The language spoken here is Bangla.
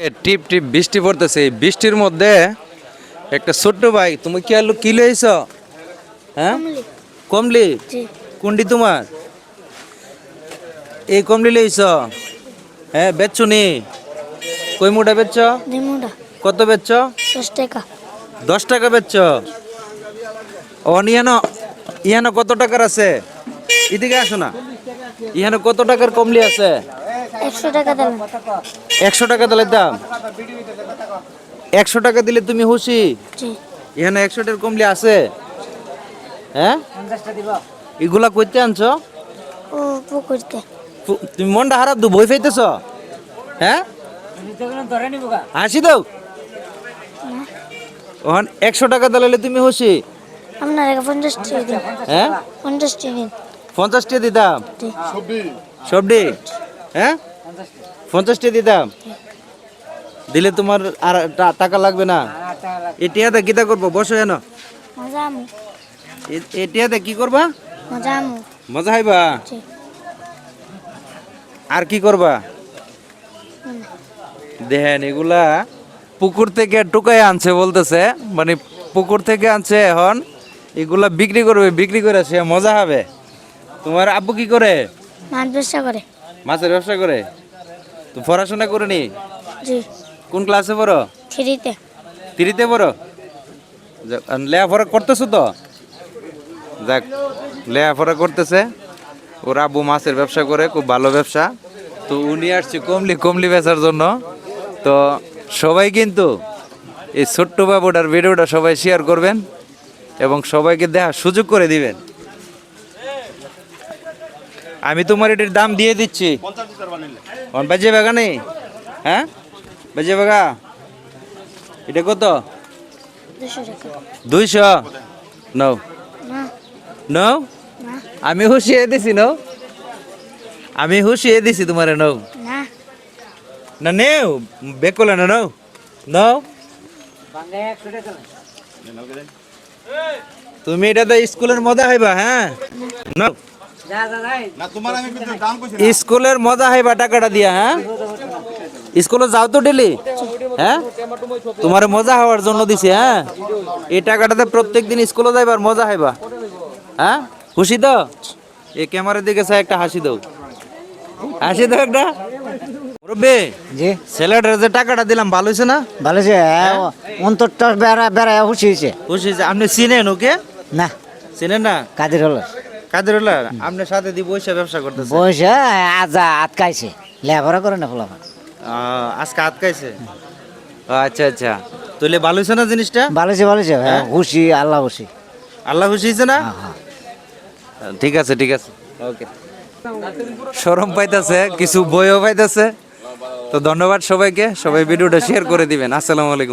টিপ টিপ বৃষ্টি পড়তেছে। বৃষ্টির মধ্যে একটা ছোট্ট ভাই তুমি কি আলু কি লইছ হ্যাঁ? কমলি। কোনটি তোমার? এই কমলি লইছ হ্যাঁ বেচছো নি? কই মুটা বেচছ? কত বেচছ? দশ টাকা। দশ টাকা বেচছ? ও ইহানো ইহানো কত টাকার আছে? এদিকে আসো না। ইহানো কত টাকার কমলি আছে? একশো টাকা দেবেন একশো টাকা দিলে দাম। একশো টাকা দিলে তুমি জি। এখানে একশো টাকার কমলি আছে। হ্যাঁ? এগুলা করতে আনছো? তুমি মনটা হারাপ দু বই ফাইতেছ হ্যাঁ? হাসি দাও। ওখান একশো টাকা দিলে তুমি খুশি আপনার পঞ্চাশ টাকা হ্যাঁ? পঞ্চাশ টাকা দিতাম। সবডি হ্যাঁ? পঞ্চাশ দিতাম। দিলে তোমার আর টাকা লাগবে না। এটিয়াতে কিতা করব? বসো এনো। এটিয়াতে কি করবা? মজা হইবা? আর কি করবা? দেখেন এগুলা পুকুর থেকে টুকাই আনছে বলতেছে। মানে পুকুর থেকে আনছে এখন। এগুলা বিক্রি করবে বিক্রি করে সে মজা হবে। তোমার আব্বু কি করে? মাছ ব্যবসা করে। মাছের ব্যবসা করে? তো পড়াশোনা করে নি জি। কোন ক্লাসে পড়ো? থ্রিতে। তিরিতে পড়ো? লেখাপড়া করতেছো তো? যাক লেখাপড়া করতেছে। ওর আব্বু মাছের ব্যবসা করে খুব ভালো ব্যবসা। তো উনি আসছে কমলি কমলি বেচার জন্য। তো সবাই কিন্তু এই ছোট্ট বাবুটার ভিডিওটা সবাই শেয়ার করবেন এবং সবাইকে দেখার সুযোগ করে দিবেন। আমি তোমার এটির দাম দিয়ে দিচ্ছি। বাজে বাগানে হ্যাঁ? বাজে বাগা? এটা কত? দুইশো নৌ নৌ আমি হুশিয়ে দিছি নৌ আমি হুশিয়ে দিছি তোমারে নৌ না না নেও। বেকলে না নৌ নৌ তুমি এটা তো স্কুলের মজা হইবা হ্যাঁ? নৌ না তোমার আমি কিন্তু দাম কইছি স্কুলের মজা হইবা টাকাটা দিয়া হ্যাঁ? স্কুলে যাও তো ডেলি হ্যাঁ? তোমার মজা হওয়ার জন্য দিছি হ্যাঁ? এই টাকাটাতে প্রত্যেক দিন স্কুলে যাইবার মজা হইবা হ্যাঁ? খুশি তো? এই ক্যামেরার দিকে চাই একটা হাসি দাও। হাসি দাও একটা। মুরব্বি জি। ছেলেটার যে টাকাটা দিলাম ভালো হয়েছে না? ভালো আছে অন্তরটা বেড়া বেড়া খুশি হয়েছে খুশি হয়েছে আপনি চিনেন ওকে? না। চিনেন না? কাদের হলো। কাদের হলো আপনার সাথে দিয়ে বসে ব্যবসা করতেছে। বয়সে আজা আটকাইছে। লেখাপড়া করে না ফলাফল। আজকে আটকাইছে? আচ্ছা আচ্ছা। তাহলে ভালো না জিনিসটা? ভালো আছে ভালো আছে হ্যাঁ খুশি আল্লাহ খুশি। আল্লাহ খুশি হয়েছে না? হ্যাঁ হ্যাঁ। ঠিক আছে ঠিক আছে। ওকে। সরম পাইতেছে কিছু বইও পাইতেছে। তো ধন্যবাদ সবাইকে। সবাই ভিডিওটা শেয়ার করে দিবেন। আসসালামু আলাইকুম।